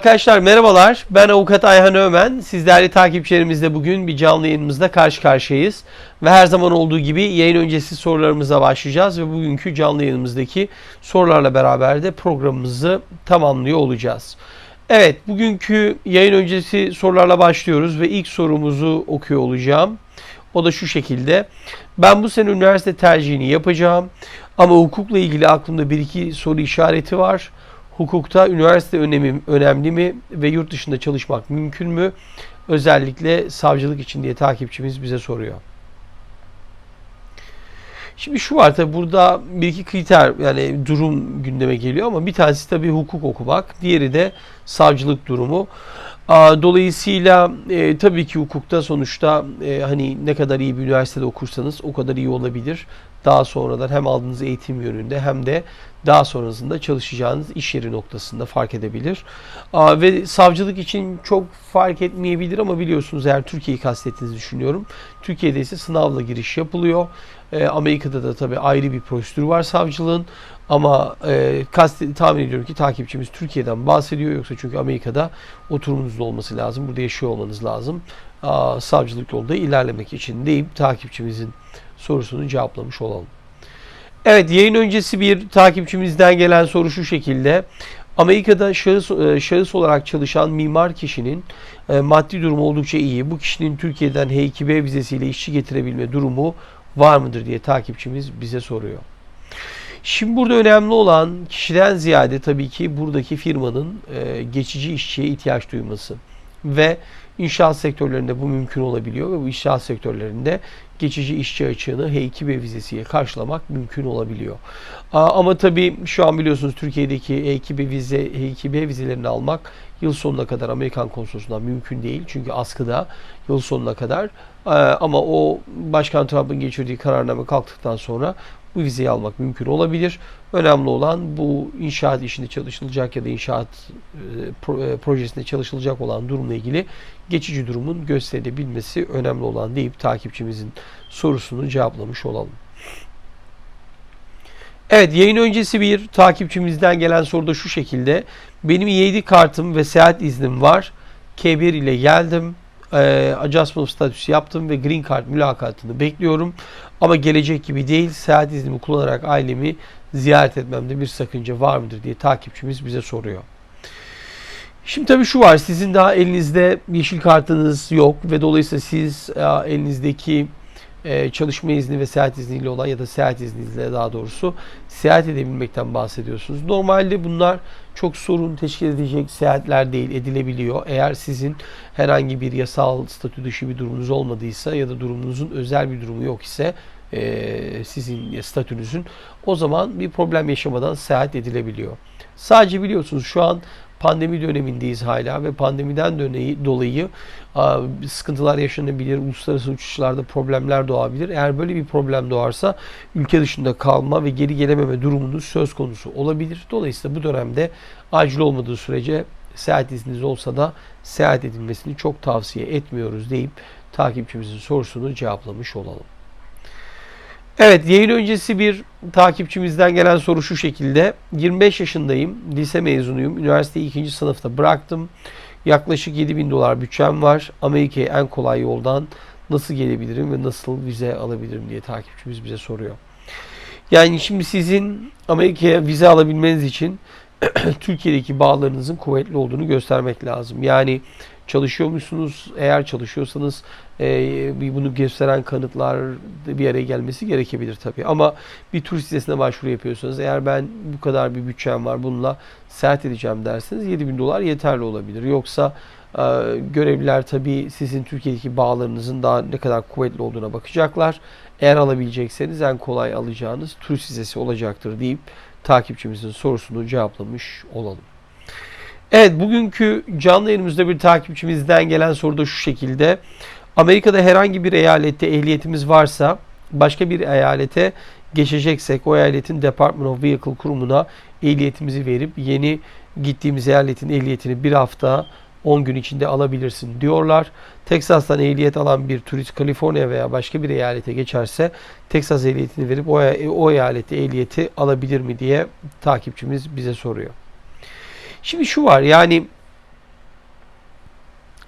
Arkadaşlar merhabalar. Ben avukat Ayhan Ömen. Siz değerli takipçilerimizle bugün bir canlı yayınımızda karşı karşıyayız. Ve her zaman olduğu gibi yayın öncesi sorularımıza başlayacağız ve bugünkü canlı yayınımızdaki sorularla beraber de programımızı tamamlıyor olacağız. Evet, bugünkü yayın öncesi sorularla başlıyoruz ve ilk sorumuzu okuyor olacağım. O da şu şekilde. Ben bu sene üniversite tercihini yapacağım ama hukukla ilgili aklımda bir iki soru işareti var. Hukukta üniversite önemi önemli mi ve yurt dışında çalışmak mümkün mü? Özellikle savcılık için diye takipçimiz bize soruyor. Şimdi şu var tabi burada bir iki kriter yani durum gündeme geliyor ama bir tanesi tabi hukuk okumak, diğeri de savcılık durumu. Dolayısıyla e, tabii ki hukukta sonuçta e, hani ne kadar iyi bir üniversitede okursanız o kadar iyi olabilir. Daha sonradan hem aldığınız eğitim yönünde hem de daha sonrasında çalışacağınız iş yeri noktasında fark edebilir. Ve savcılık için çok fark etmeyebilir ama biliyorsunuz eğer Türkiye'yi kastettiğinizi düşünüyorum. Türkiye'de ise sınavla giriş yapılıyor. E, Amerika'da da tabii ayrı bir prosedür var savcılığın. Ama e, kast, tahmin ediyorum ki takipçimiz Türkiye'den bahsediyor. Yoksa çünkü Amerika'da oturumunuzda olması lazım. Burada yaşıyor olmanız lazım. Aa, savcılık yolda ilerlemek için deyip takipçimizin sorusunu cevaplamış olalım. Evet yayın öncesi bir takipçimizden gelen soru şu şekilde. Amerika'da şahıs, e, şahıs olarak çalışan mimar kişinin e, maddi durumu oldukça iyi. Bu kişinin Türkiye'den H2B vizesiyle işçi getirebilme durumu var mıdır diye takipçimiz bize soruyor. Şimdi burada önemli olan kişiden ziyade tabii ki buradaki firmanın e, geçici işçiye ihtiyaç duyması ve inşaat sektörlerinde bu mümkün olabiliyor ve bu inşaat sektörlerinde geçici işçi açığını H2B vizesiyle karşılamak mümkün olabiliyor. Ama tabii şu an biliyorsunuz Türkiye'deki H2B vize H2B vizelerini almak yıl sonuna kadar Amerikan konsolosundan mümkün değil. Çünkü askıda yıl sonuna kadar ama o Başkan Trump'ın geçirdiği kararname kalktıktan sonra bu vizeyi almak mümkün olabilir. Önemli olan bu inşaat işinde çalışılacak ya da inşaat e, e, projesinde çalışılacak olan durumla ilgili geçici durumun gösterilebilmesi önemli olan deyip takipçimizin sorusunu cevaplamış olalım. Evet yayın öncesi bir takipçimizden gelen soru da şu şekilde. Benim 7 kartım ve seyahat iznim var. K1 ile geldim. E, adjustment statüsü yaptım ve green card mülakatını bekliyorum. Ama gelecek gibi değil. Seyahat iznimi kullanarak ailemi ziyaret etmemde bir sakınca var mıdır diye takipçimiz bize soruyor. Şimdi tabii şu var. Sizin daha elinizde yeşil kartınız yok ve dolayısıyla siz e, elinizdeki e, çalışma izni ve seyahat izniyle olan ya da seyahat izniyle daha doğrusu seyahat edebilmekten bahsediyorsunuz. Normalde bunlar çok sorun teşkil edecek seyahatler değil edilebiliyor. Eğer sizin herhangi bir yasal statü dışı bir durumunuz olmadıysa ya da durumunuzun özel bir durumu yok ise e, sizin statünüzün o zaman bir problem yaşamadan seyahat edilebiliyor. Sadece biliyorsunuz şu an pandemi dönemindeyiz hala ve pandemiden döneyi, dolayı sıkıntılar yaşanabilir, uluslararası uçuşlarda problemler doğabilir. Eğer böyle bir problem doğarsa ülke dışında kalma ve geri gelememe durumunuz söz konusu olabilir. Dolayısıyla bu dönemde acil olmadığı sürece seyahat izniniz olsa da seyahat edilmesini çok tavsiye etmiyoruz deyip takipçimizin sorusunu cevaplamış olalım. Evet yayın öncesi bir takipçimizden gelen soru şu şekilde. 25 yaşındayım, lise mezunuyum, üniversiteyi ikinci sınıfta bıraktım. Yaklaşık 7 bin dolar bütçem var. Amerika'ya en kolay yoldan nasıl gelebilirim ve nasıl vize alabilirim diye takipçimiz bize soruyor. Yani şimdi sizin Amerika'ya vize alabilmeniz için Türkiye'deki bağlarınızın kuvvetli olduğunu göstermek lazım. Yani çalışıyor musunuz? Eğer çalışıyorsanız e, bunu gösteren kanıtlar bir araya gelmesi gerekebilir tabii. Ama bir tur sitesine başvuru yapıyorsanız eğer ben bu kadar bir bütçem var bununla seyahat edeceğim derseniz 7 bin dolar yeterli olabilir. Yoksa e, görevliler tabii sizin Türkiye'deki bağlarınızın daha ne kadar kuvvetli olduğuna bakacaklar. Eğer alabilecekseniz en kolay alacağınız tur sitesi olacaktır deyip takipçimizin sorusunu cevaplamış olalım. Evet bugünkü canlı yayınımızda bir takipçimizden gelen soru da şu şekilde. Amerika'da herhangi bir eyalette ehliyetimiz varsa başka bir eyalete geçeceksek o eyaletin Department of Vehicle kurumuna ehliyetimizi verip yeni gittiğimiz eyaletin ehliyetini bir hafta 10 gün içinde alabilirsin diyorlar. Texas'tan ehliyet alan bir turist Kaliforniya veya başka bir eyalete geçerse Texas ehliyetini verip o, o eyalette ehliyeti alabilir mi diye takipçimiz bize soruyor. Şimdi şu var yani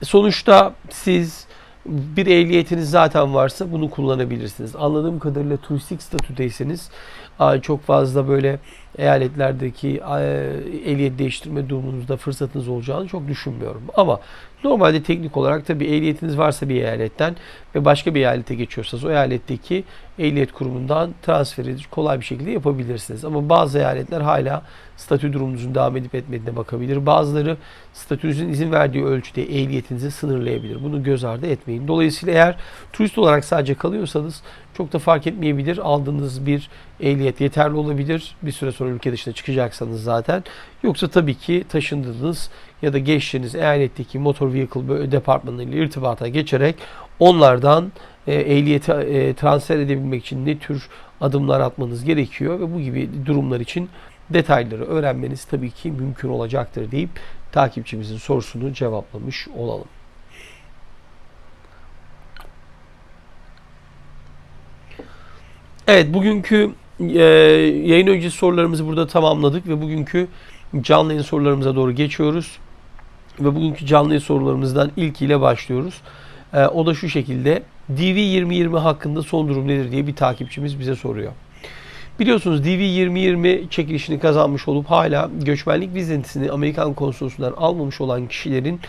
sonuçta siz bir ehliyetiniz zaten varsa bunu kullanabilirsiniz. Anladığım kadarıyla turistik statüdeyseniz çok fazla böyle eyaletlerdeki e, ehliyet değiştirme durumunuzda fırsatınız olacağını çok düşünmüyorum. Ama normalde teknik olarak tabii ehliyetiniz varsa bir eyaletten ve başka bir eyalete geçiyorsanız o eyaletteki ehliyet kurumundan transferi kolay bir şekilde yapabilirsiniz. Ama bazı eyaletler hala statü durumunuzun devam edip etmediğine bakabilir. Bazıları statünüzün izin verdiği ölçüde ehliyetinizi sınırlayabilir. Bunu göz ardı etmeyin. Dolayısıyla eğer turist olarak sadece kalıyorsanız çok da fark etmeyebilir. Aldığınız bir ehliyet yeterli olabilir. Bir süre sonra ülke dışına çıkacaksanız zaten. Yoksa tabii ki taşındığınız ya da geçtiğiniz eyaletteki motor vehicle departmanı ile irtibata geçerek onlardan e, ehliyeti e, transfer edebilmek için ne tür adımlar atmanız gerekiyor ve bu gibi durumlar için detayları öğrenmeniz tabii ki mümkün olacaktır deyip takipçimizin sorusunu cevaplamış olalım. Evet bugünkü e, yayın öncesi sorularımızı burada tamamladık ve bugünkü canlı yayın sorularımıza doğru geçiyoruz. Ve bugünkü canlı yayın sorularımızdan ilkiyle başlıyoruz. E, o da şu şekilde DV 2020 hakkında son durum nedir diye bir takipçimiz bize soruyor. Biliyorsunuz DV 2020 çekilişini kazanmış olup hala göçmenlik vizesini Amerikan konsolosundan almamış olan kişilerin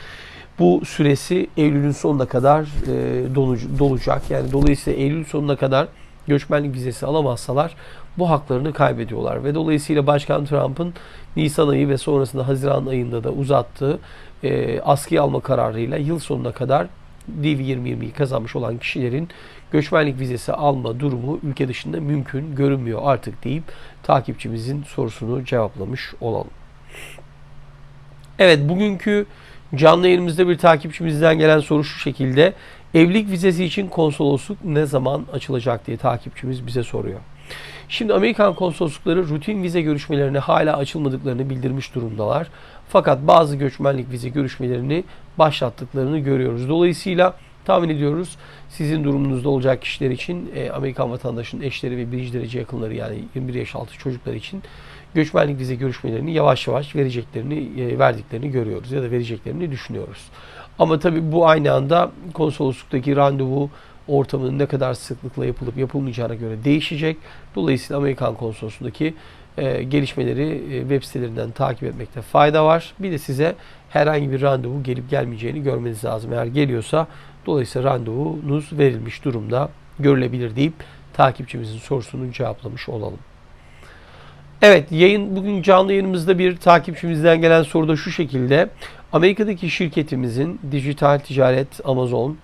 bu süresi Eylül'ün sonuna kadar e, dolucu, dolacak. Yani dolayısıyla Eylül sonuna kadar göçmenlik vizesi alamazsalar bu haklarını kaybediyorlar. Ve dolayısıyla Başkan Trump'ın Nisan ayı ve sonrasında Haziran ayında da uzattığı e, askıya alma kararıyla yıl sonuna kadar DV 2020'yi kazanmış olan kişilerin göçmenlik vizesi alma durumu ülke dışında mümkün görünmüyor artık deyip takipçimizin sorusunu cevaplamış olalım. Evet bugünkü canlı yayınımızda bir takipçimizden gelen soru şu şekilde. Evlilik vizesi için konsolosluk ne zaman açılacak diye takipçimiz bize soruyor. Şimdi Amerikan konsoloslukları rutin vize görüşmelerine hala açılmadıklarını bildirmiş durumdalar. Fakat bazı göçmenlik vize görüşmelerini başlattıklarını görüyoruz. Dolayısıyla tahmin ediyoruz sizin durumunuzda olacak kişiler için e, Amerikan vatandaşının eşleri ve birinci derece yakınları yani 21 yaş altı çocuklar için göçmenlik vize görüşmelerini yavaş yavaş vereceklerini e, verdiklerini görüyoruz ya da vereceklerini düşünüyoruz. Ama tabii bu aynı anda konsolosluktaki randevu ortamının ne kadar sıklıkla yapılıp yapılmayacağına göre değişecek. Dolayısıyla Amerikan konsolosluğundaki e, gelişmeleri e, web sitelerinden takip etmekte fayda var. Bir de size herhangi bir randevu gelip gelmeyeceğini görmeniz lazım. Eğer geliyorsa dolayısıyla randevunuz verilmiş durumda görülebilir deyip takipçimizin sorusunu cevaplamış olalım. Evet yayın bugün canlı yayınımızda bir takipçimizden gelen soru da şu şekilde. Amerika'daki şirketimizin dijital ticaret Amazon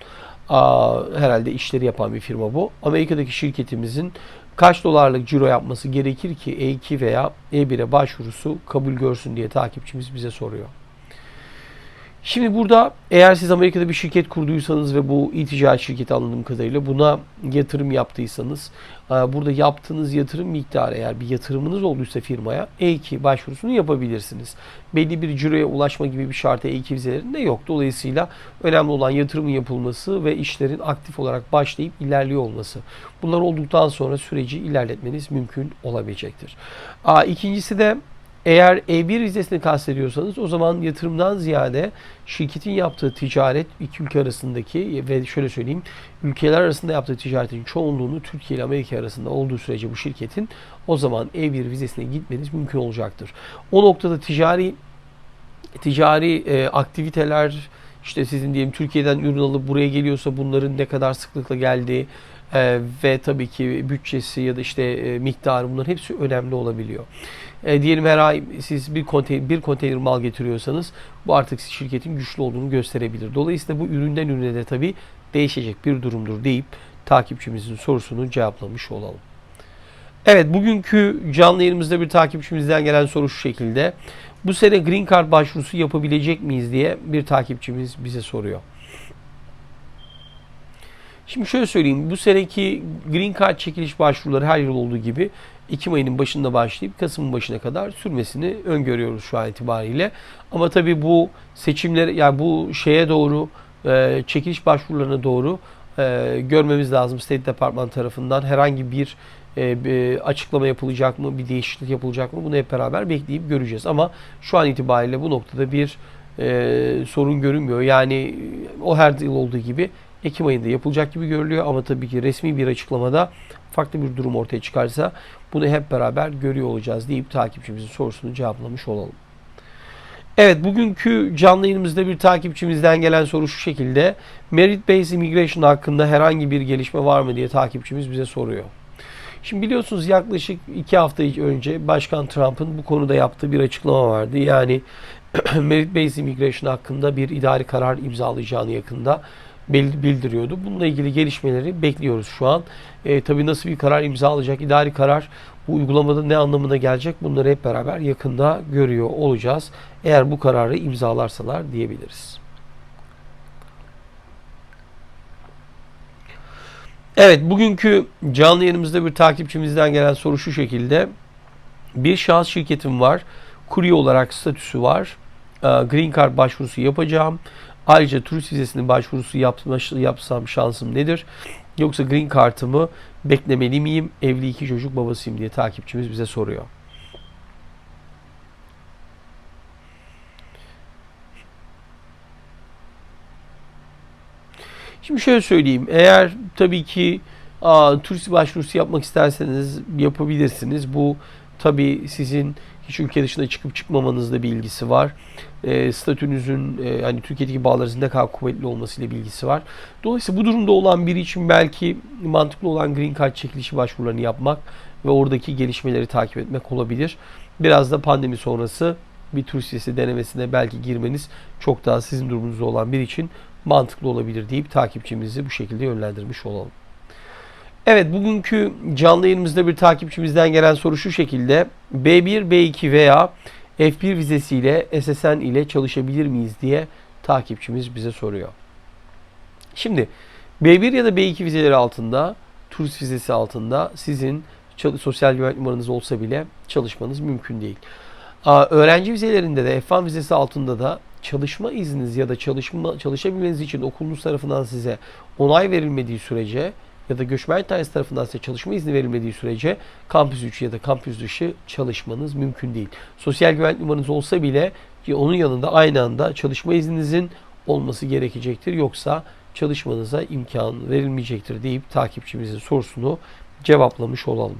herhalde işleri yapan bir firma bu. Amerika'daki şirketimizin kaç dolarlık ciro yapması gerekir ki E2 veya E1'e başvurusu kabul görsün diye takipçimiz bize soruyor. Şimdi burada eğer siz Amerika'da bir şirket kurduysanız ve bu e-ticaret şirketi anladığım kadarıyla buna yatırım yaptıysanız burada yaptığınız yatırım miktarı eğer bir yatırımınız olduysa firmaya E2 başvurusunu yapabilirsiniz. Belli bir ciroya ulaşma gibi bir şartı E2 vizelerinde yok. Dolayısıyla önemli olan yatırımın yapılması ve işlerin aktif olarak başlayıp ilerliyor olması. Bunlar olduktan sonra süreci ilerletmeniz mümkün olabilecektir. İkincisi de eğer E1 vizesini kastediyorsanız o zaman yatırımdan ziyade şirketin yaptığı ticaret iki ülke arasındaki ve şöyle söyleyeyim ülkeler arasında yaptığı ticaretin çoğunluğunu Türkiye ile Amerika arasında olduğu sürece bu şirketin o zaman E1 vizesine gitmeniz mümkün olacaktır. O noktada ticari ticari e, aktiviteler işte sizin diyelim Türkiye'den ürün alıp buraya geliyorsa bunların ne kadar sıklıkla geldiği e, ve tabii ki bütçesi ya da işte e, miktarı bunların hepsi önemli olabiliyor. E, diyelim her ay siz bir konteyner, bir konteyner mal getiriyorsanız bu artık şirketin güçlü olduğunu gösterebilir. Dolayısıyla bu üründen ürüne de tabii değişecek bir durumdur deyip takipçimizin sorusunu cevaplamış olalım. Evet bugünkü canlı yayınımızda bir takipçimizden gelen soru şu şekilde. Bu sene Green Card başvurusu yapabilecek miyiz diye bir takipçimiz bize soruyor. Şimdi şöyle söyleyeyim. Bu seneki Green Card çekiliş başvuruları her yıl olduğu gibi Ekim ayının başında başlayıp Kasım'ın başına kadar sürmesini öngörüyoruz şu an itibariyle. Ama tabii bu seçimler yani bu şeye doğru e, çekiliş başvurularına doğru e, görmemiz lazım State Department tarafından herhangi bir e, bir açıklama yapılacak mı, bir değişiklik yapılacak mı bunu hep beraber bekleyip göreceğiz. Ama şu an itibariyle bu noktada bir sorun görünmüyor. Yani o her yıl olduğu gibi Ekim ayında yapılacak gibi görülüyor ama tabii ki resmi bir açıklamada farklı bir durum ortaya çıkarsa bunu hep beraber görüyor olacağız deyip takipçimizin sorusunu cevaplamış olalım. Evet bugünkü canlı yayınımızda bir takipçimizden gelen soru şu şekilde. Merit Based Immigration hakkında herhangi bir gelişme var mı diye takipçimiz bize soruyor. Şimdi biliyorsunuz yaklaşık iki hafta önce Başkan Trump'ın bu konuda yaptığı bir açıklama vardı. Yani Merit Based Immigration hakkında bir idari karar imzalayacağını yakında bildiriyordu. Bununla ilgili gelişmeleri bekliyoruz şu an. E, tabii nasıl bir karar imzalayacak, idari karar bu uygulamada ne anlamına gelecek bunları hep beraber yakında görüyor olacağız. Eğer bu kararı imzalarsalar diyebiliriz. Evet bugünkü canlı yayınımızda bir takipçimizden gelen soru şu şekilde. Bir şahıs şirketim var. Kurye olarak statüsü var. Ee, Green Card başvurusu yapacağım. Ayrıca turist vizesinin başvurusu yapsam şansım nedir? Yoksa Green Card'ımı beklemeli miyim? Evli iki çocuk babasıyım diye takipçimiz bize soruyor. Şimdi şöyle söyleyeyim. Eğer tabii ki a, turist başvurusu yapmak isterseniz yapabilirsiniz. Bu tabii sizin hiç ülke dışına çıkıp çıkmamanızla bir ilgisi var. E, statünüzün e, hani Türkiye'deki bağlarınızın ne kadar kuvvetli olmasıyla bilgisi var. Dolayısıyla bu durumda olan biri için belki mantıklı olan Green Card çekilişi başvurularını yapmak ve oradaki gelişmeleri takip etmek olabilir. Biraz da pandemi sonrası bir turist vizesi denemesine belki girmeniz çok daha sizin durumunuzda olan biri için mantıklı olabilir deyip takipçimizi bu şekilde yönlendirmiş olalım. Evet bugünkü canlı yayınımızda bir takipçimizden gelen soru şu şekilde. B1, B2 veya F1 vizesiyle SSN ile çalışabilir miyiz diye takipçimiz bize soruyor. Şimdi B1 ya da B2 vizeleri altında turist vizesi altında sizin sosyal güvenlik numaranız olsa bile çalışmanız mümkün değil. Öğrenci vizelerinde de F1 vizesi altında da çalışma izniniz ya da çalışma çalışabilmeniz için okulunuz tarafından size onay verilmediği sürece ya da göçmen dairesi tarafından size çalışma izni verilmediği sürece kampüs içi ya da kampüs dışı çalışmanız mümkün değil. Sosyal güvenlik numaranız olsa bile onun yanında aynı anda çalışma izninizin olması gerekecektir. Yoksa çalışmanıza imkan verilmeyecektir deyip takipçimizin sorusunu cevaplamış olalım.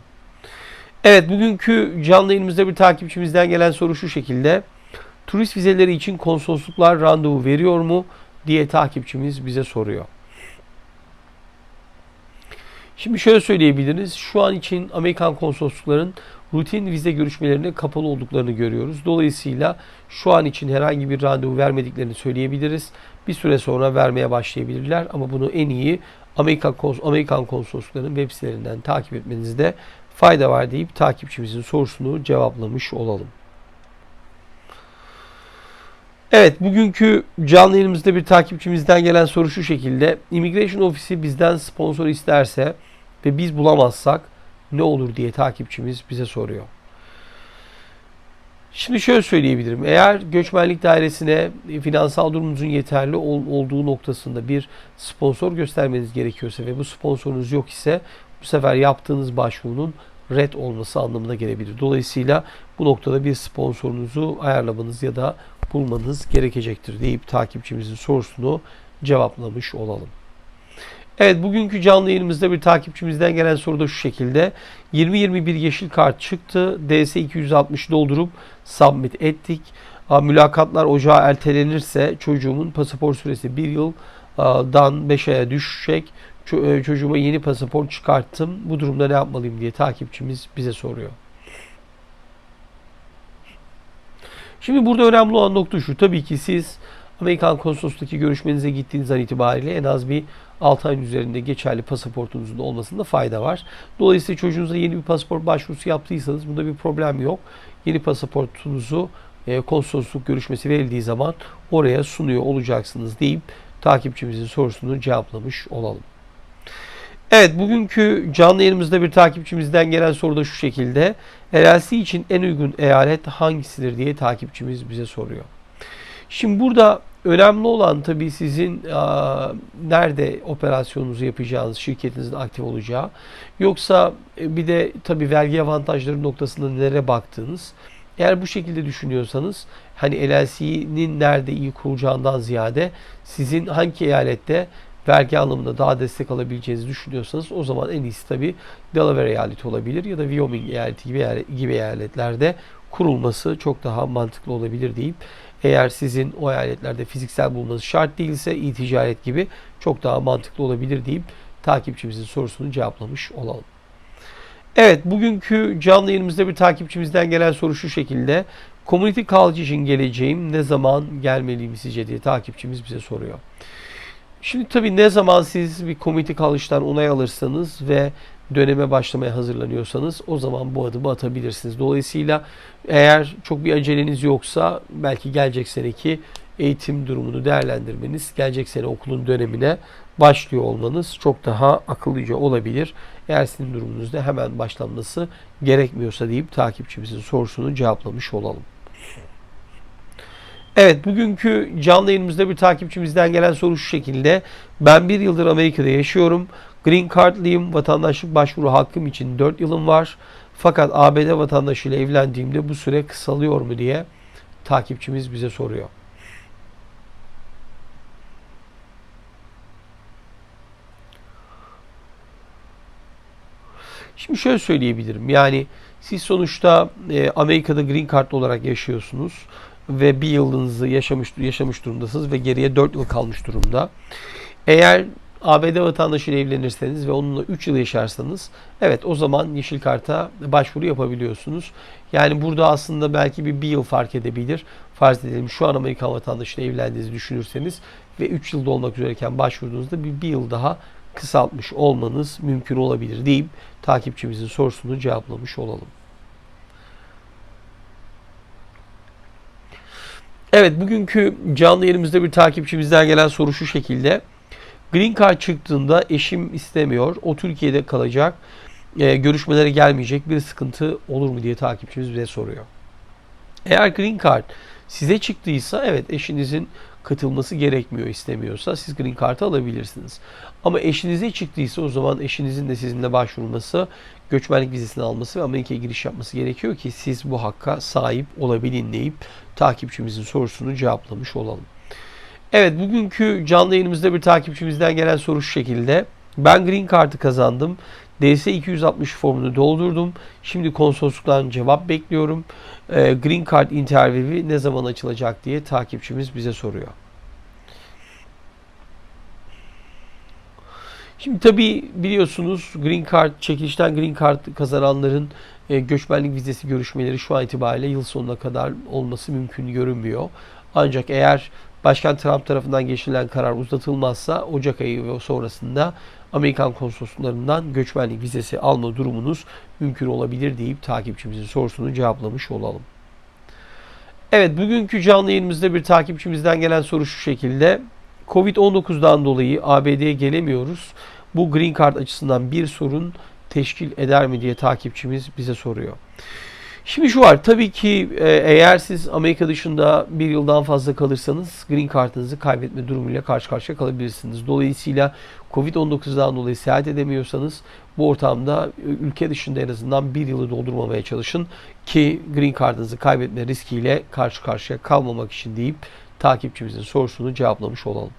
Evet bugünkü canlı yayınımızda bir takipçimizden gelen soru şu şekilde. Turist vizeleri için konsolosluklar randevu veriyor mu diye takipçimiz bize soruyor. Şimdi şöyle söyleyebiliriz. Şu an için Amerikan konsoloslukların rutin vize görüşmelerine kapalı olduklarını görüyoruz. Dolayısıyla şu an için herhangi bir randevu vermediklerini söyleyebiliriz. Bir süre sonra vermeye başlayabilirler ama bunu en iyi Amerikan, Amerikan konsolosluklarının web sitelerinden takip etmenizde fayda var deyip takipçimizin sorusunu cevaplamış olalım. Evet, bugünkü canlı yayınımızda bir takipçimizden gelen soru şu şekilde. Immigration ofisi bizden sponsor isterse ve biz bulamazsak ne olur diye takipçimiz bize soruyor. Şimdi şöyle söyleyebilirim. Eğer göçmenlik dairesine finansal durumunuzun yeterli ol, olduğu noktasında bir sponsor göstermeniz gerekiyorsa ve bu sponsorunuz yok ise bu sefer yaptığınız başvurunun red olması anlamına gelebilir. Dolayısıyla bu noktada bir sponsorunuzu ayarlamanız ya da bulmanız gerekecektir deyip takipçimizin sorusunu cevaplamış olalım. Evet bugünkü canlı yayınımızda bir takipçimizden gelen soru da şu şekilde. 2021 yeşil kart çıktı. DS 260 doldurup submit ettik. Mülakatlar ocağa ertelenirse çocuğumun pasaport süresi 1 yıldan 5 aya düşecek. E, çocuğuma yeni pasaport çıkarttım. Bu durumda ne yapmalıyım diye takipçimiz bize soruyor. Şimdi burada önemli olan nokta şu. Tabii ki siz Amerikan konsolosluğundaki görüşmenize gittiğiniz an itibariyle en az bir 6 ayın üzerinde geçerli pasaportunuzun olmasında fayda var. Dolayısıyla çocuğunuza yeni bir pasaport başvurusu yaptıysanız bunda bir problem yok. Yeni pasaportunuzu e, konsolosluk görüşmesi verildiği zaman oraya sunuyor olacaksınız deyip takipçimizin sorusunu cevaplamış olalım. Evet bugünkü canlı yayınımızda bir takipçimizden gelen soru da şu şekilde. LLC için en uygun eyalet hangisidir diye takipçimiz bize soruyor. Şimdi burada önemli olan tabii sizin a, nerede operasyonunuzu yapacağınız, şirketinizin aktif olacağı. Yoksa e, bir de tabii vergi avantajları noktasında nelere baktığınız. Eğer bu şekilde düşünüyorsanız hani LLC'nin nerede iyi kurulacağından ziyade sizin hangi eyalette vergi anlamında daha destek alabileceğinizi düşünüyorsanız o zaman en iyisi tabi Delaware eyaleti olabilir ya da Wyoming eyaleti gibi, eyalet- gibi eyaletlerde kurulması çok daha mantıklı olabilir deyip eğer sizin o eyaletlerde fiziksel bulunması şart değilse e-ticaret gibi çok daha mantıklı olabilir deyip takipçimizin sorusunu cevaplamış olalım. Evet bugünkü canlı yayınımızda bir takipçimizden gelen soru şu şekilde. Community College için geleceğim ne zaman gelmeliyim sizce diye takipçimiz bize soruyor. Şimdi tabii ne zaman siz bir Community College'dan onay alırsanız ve döneme başlamaya hazırlanıyorsanız o zaman bu adımı atabilirsiniz. Dolayısıyla eğer çok bir aceleniz yoksa belki gelecek seneki eğitim durumunu değerlendirmeniz, gelecek sene okulun dönemine başlıyor olmanız çok daha akıllıca olabilir. Eğer sizin durumunuzda hemen başlanması gerekmiyorsa deyip takipçimizin sorusunu cevaplamış olalım. Evet bugünkü canlı yayınımızda bir takipçimizden gelen soru şu şekilde. Ben bir yıldır Amerika'da yaşıyorum. Green Card'lıyım. Vatandaşlık başvuru hakkım için 4 yılım var. Fakat ABD vatandaşıyla evlendiğimde bu süre kısalıyor mu diye takipçimiz bize soruyor. Şimdi şöyle söyleyebilirim. Yani siz sonuçta e, Amerika'da Green Card olarak yaşıyorsunuz ve bir yılınızı yaşamış yaşamış durumdasınız ve geriye 4 yıl kalmış durumda. Eğer ABD vatandaşıyla evlenirseniz ve onunla 3 yıl yaşarsanız evet o zaman yeşil karta başvuru yapabiliyorsunuz. Yani burada aslında belki bir, bir yıl fark edebilir. Farz edelim şu an Amerikan vatandaşıyla evlendiğinizi düşünürseniz ve 3 yılda olmak üzereyken başvurduğunuzda bir, bir yıl daha kısaltmış olmanız mümkün olabilir deyip takipçimizin sorusunu cevaplamış olalım. Evet bugünkü canlı yayınımızda bir takipçimizden gelen soru şu şekilde. Green Card çıktığında eşim istemiyor. O Türkiye'de kalacak. E, görüşmelere gelmeyecek. Bir sıkıntı olur mu diye takipçimiz bize soruyor. Eğer Green Card size çıktıysa evet eşinizin katılması gerekmiyor istemiyorsa siz Green Card'ı alabilirsiniz. Ama eşinize çıktıysa o zaman eşinizin de sizinle başvurması, göçmenlik vizesini alması ve Amerika'ya giriş yapması gerekiyor ki siz bu hakka sahip olabilin deyip takipçimizin sorusunu cevaplamış olalım. Evet bugünkü canlı yayınımızda bir takipçimizden gelen soru şu şekilde. Ben Green Card'ı kazandım. DS 260 formunu doldurdum. Şimdi konsolosluktan cevap bekliyorum. Ee, Green Card interviewi ne zaman açılacak diye takipçimiz bize soruyor. Şimdi tabii biliyorsunuz Green Card çekilişten Green Card kazananların e, göçmenlik vizesi görüşmeleri şu an itibariyle yıl sonuna kadar olması mümkün görünmüyor. Ancak eğer Başkan Trump tarafından geçirilen karar uzatılmazsa Ocak ayı ve sonrasında Amerikan konsolosluklarından göçmenlik vizesi alma durumunuz mümkün olabilir deyip takipçimizin sorusunu cevaplamış olalım. Evet bugünkü canlı yayınımızda bir takipçimizden gelen soru şu şekilde. Covid-19'dan dolayı ABD'ye gelemiyoruz. Bu Green Card açısından bir sorun teşkil eder mi diye takipçimiz bize soruyor. Şimdi şu var tabii ki e, eğer siz Amerika dışında bir yıldan fazla kalırsanız Green Card'ınızı kaybetme durumuyla karşı karşıya kalabilirsiniz. Dolayısıyla Covid-19'dan dolayı seyahat edemiyorsanız bu ortamda e, ülke dışında en azından bir yılı doldurmamaya çalışın ki Green Card'ınızı kaybetme riskiyle karşı karşıya kalmamak için deyip takipçimizin sorusunu cevaplamış olalım.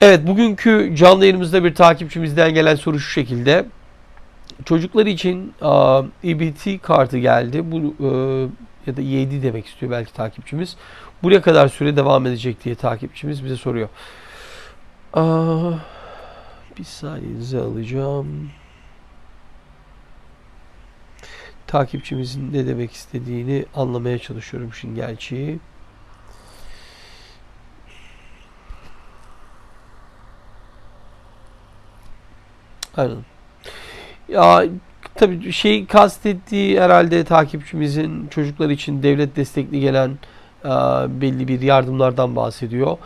Evet bugünkü canlı yayınımızda bir takipçimizden gelen soru şu şekilde. Çocuklar için a, EBT kartı geldi. Bu e, ya da 7 demek istiyor belki takipçimiz. Buraya kadar süre devam edecek diye takipçimiz bize soruyor. Bir saniyenizi alacağım. Takipçimizin ne demek istediğini anlamaya çalışıyorum şimdi gerçeği. Aynen. Ya tabii şey kastettiği herhalde takipçimizin çocuklar için devlet destekli gelen e, belli bir yardımlardan bahsediyor.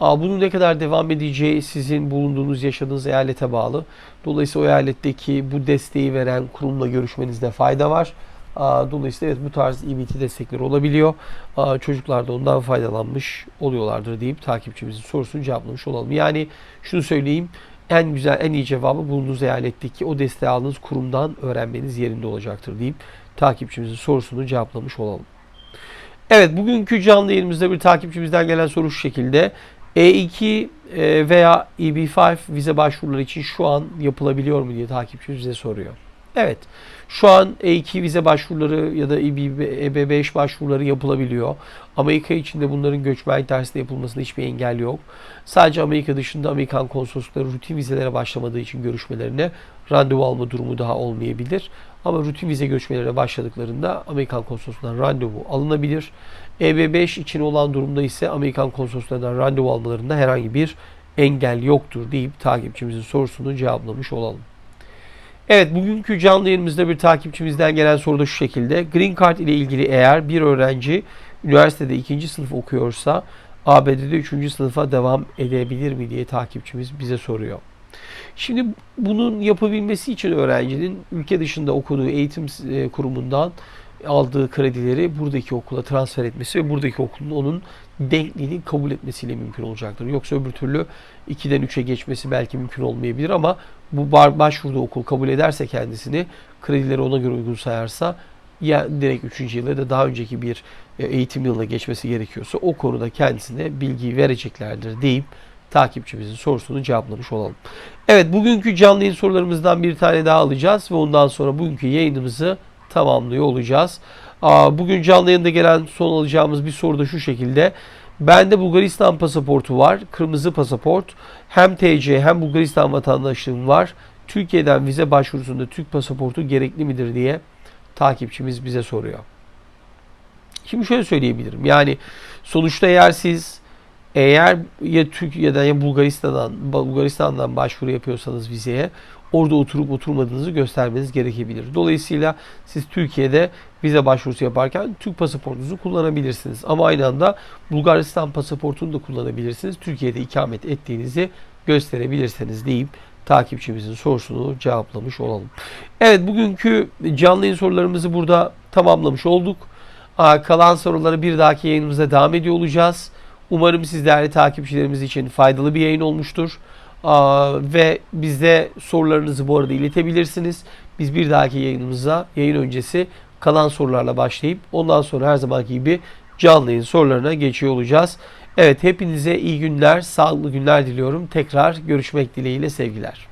Aa, bunun ne kadar devam edeceği sizin bulunduğunuz, yaşadığınız eyalete bağlı. Dolayısıyla o eyaletteki bu desteği veren kurumla görüşmenizde fayda var. Aa, Dolayısıyla evet bu tarz EBT destekleri olabiliyor. Aa, Çocuklar da ondan faydalanmış oluyorlardır deyip takipçimizin sorusunu cevaplamış olalım. Yani şunu söyleyeyim en güzel, en iyi cevabı bulunduğunuz eyaletteki o desteği aldığınız kurumdan öğrenmeniz yerinde olacaktır deyip takipçimizin sorusunu cevaplamış olalım. Evet bugünkü canlı yayınımızda bir takipçimizden gelen soru şu şekilde. E2 e, veya EB5 vize başvuruları için şu an yapılabiliyor mu diye takipçimiz bize soruyor. Evet. Şu an E2 vize başvuruları ya da EB, EB5 başvuruları yapılabiliyor. Amerika içinde bunların göçmen tersinde yapılmasına hiçbir engel yok. Sadece Amerika dışında Amerikan konsoloslukları rutin vizelere başlamadığı için görüşmelerine randevu alma durumu daha olmayabilir. Ama rutin vize görüşmelerine başladıklarında Amerikan konsolosluklarından randevu alınabilir. EB5 için olan durumda ise Amerikan konsolosluklarından randevu almalarında herhangi bir engel yoktur deyip takipçimizin sorusunu cevaplamış olalım. Evet bugünkü canlı yayınımızda bir takipçimizden gelen soru da şu şekilde. Green Card ile ilgili eğer bir öğrenci üniversitede ikinci sınıf okuyorsa ABD'de üçüncü sınıfa devam edebilir mi diye takipçimiz bize soruyor. Şimdi bunun yapabilmesi için öğrencinin ülke dışında okuduğu eğitim e, kurumundan aldığı kredileri buradaki okula transfer etmesi ve buradaki okulun onun denkliğini kabul etmesiyle mümkün olacaktır. Yoksa öbür türlü 2'den 3'e geçmesi belki mümkün olmayabilir ama bu başvurduğu okul kabul ederse kendisini kredileri ona göre uygun sayarsa ya direkt 3. yıla da daha önceki bir e, eğitim yılına geçmesi gerekiyorsa o konuda kendisine bilgiyi vereceklerdir deyip takipçimizin sorusunu cevaplamış olalım. Evet bugünkü canlı yayın sorularımızdan bir tane daha alacağız ve ondan sonra bugünkü yayınımızı tamamlıyor olacağız. Bugün canlı yayında gelen son alacağımız bir soru da şu şekilde. Bende Bulgaristan pasaportu var. Kırmızı pasaport. Hem TC hem Bulgaristan vatandaşlığım var. Türkiye'den vize başvurusunda Türk pasaportu gerekli midir diye takipçimiz bize soruyor. Şimdi şöyle söyleyebilirim. Yani sonuçta eğer siz eğer ya Türkiye'den ya Bulgaristan'dan Bulgaristan'dan başvuru yapıyorsanız vizeye orada oturup oturmadığınızı göstermeniz gerekebilir. Dolayısıyla siz Türkiye'de vize başvurusu yaparken Türk pasaportunuzu kullanabilirsiniz. Ama aynı anda Bulgaristan pasaportunu da kullanabilirsiniz. Türkiye'de ikamet ettiğinizi gösterebilirsiniz deyip takipçimizin sorusunu cevaplamış olalım. Evet bugünkü canlı yayın sorularımızı burada tamamlamış olduk. Kalan soruları bir dahaki yayınımızda devam ediyor olacağız. Umarım siz değerli takipçilerimiz için faydalı bir yayın olmuştur. Ve bize sorularınızı bu arada iletebilirsiniz. Biz bir dahaki yayınımıza yayın öncesi kalan sorularla başlayıp ondan sonra her zamanki gibi canlı yayın sorularına geçiyor olacağız. Evet hepinize iyi günler, sağlıklı günler diliyorum. Tekrar görüşmek dileğiyle sevgiler.